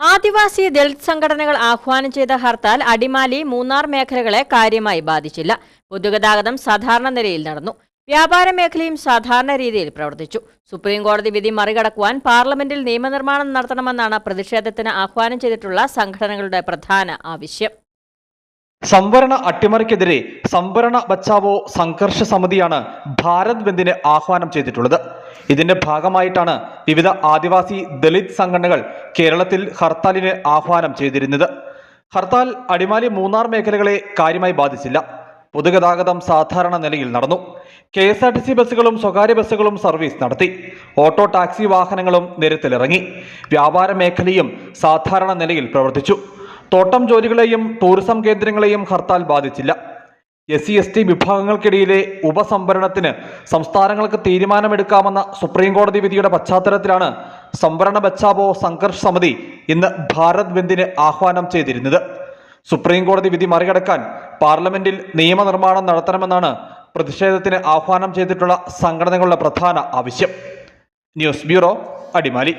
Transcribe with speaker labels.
Speaker 1: ആദിവാസി ദളിത് സംഘടനകൾ ആഹ്വാനം ചെയ്ത ഹർത്താൽ അടിമാലി മൂന്നാർ മേഖലകളെ കാര്യമായി ബാധിച്ചില്ല. പൊതുഗതാഗതം സാധാരണ നിലയിൽ നടന്നു. വ്യാപാര മേഖലയും സാധാരണ രീതിയിൽ പ്രവർത്തിച്ചു. സുപ്രീം കോടതി വിധി മറികടക്കുവാൻ പാർലമെന്റിൽ നിയമനിർമ്മാണം നടത്തണമെന്നാണ് പ്രതിഷേധത്തിന് ആഹ്വാനം ചെയ്തിട്ടുള്ള സംഘടനകളുടെ പ്രധാന ആവശ്യം.
Speaker 2: സംവരണ അട്ടിമറിക്കെതിരെ സംവരണ ബച്ചാവോ സംഘർഷ സമിതിയാണ് ഭാരത് ബന്ദിന് ആഹ്വാനം ചെയ്തിട്ടുള്ളത്. ഇതിന്റെ ഭാഗമായിട്ടാണ് വിവിധ ആദിവാസി ദളിത് സംഘടനകൾ കേരളത്തിൽ ഹർത്താലിന് ആഹ്വാനം ചെയ്തിരുന്നത്. ഹർത്താൽ അടിമാലി മൂന്നാർ മേഖലകളെ കാര്യമായി ബാധിച്ചില്ല. പൊതുഗതാഗതം സാധാരണ നിലയിൽ നടന്നു. K S R T C ബസ്സുകളും സ്വകാര്യ ബസ്സുകളും സർവീസ് നടത്തി. ഓട്ടോ ടാക്സി വാഹനങ്ങളും നിരത്തിലിറങ്ങി. വ്യാപാര മേഖലയും സാധാരണ നിലയിൽ പ്രവർത്തിച്ചു. തോട്ടം ജോലികളെയും ടൂറിസം കേന്ദ്രങ്ങളെയും ഹർത്താൽ ബാധിച്ചില്ല. എസ് സി എസ് ടി വിഭാഗങ്ങൾക്കിടയിലെ ഉപസംവരണത്തിന് സംസ്ഥാനങ്ങൾക്ക് തീരുമാനമെടുക്കാമെന്ന സുപ്രീം കോടതി വിധിയുടെ പശ്ചാത്തലത്തിലാണ് സംവരണ ബച്ചാവോ സംഘർഷ് സമിതി ഇന്ന് ഭാരത് ബന്ദിന് ആഹ്വാനം ചെയ്തിരുന്നത്. സുപ്രീം കോടതി വിധി മറികടക്കാൻ പാർലമെന്റിൽ നിയമനിർമ്മാണം നടത്തണമെന്നാണ് പ്രതിഷേധത്തിന് ആഹ്വാനം ചെയ്തിട്ടുള്ള സംഘടനകളുടെ പ്രധാന ആവശ്യം. News bureau Adimali.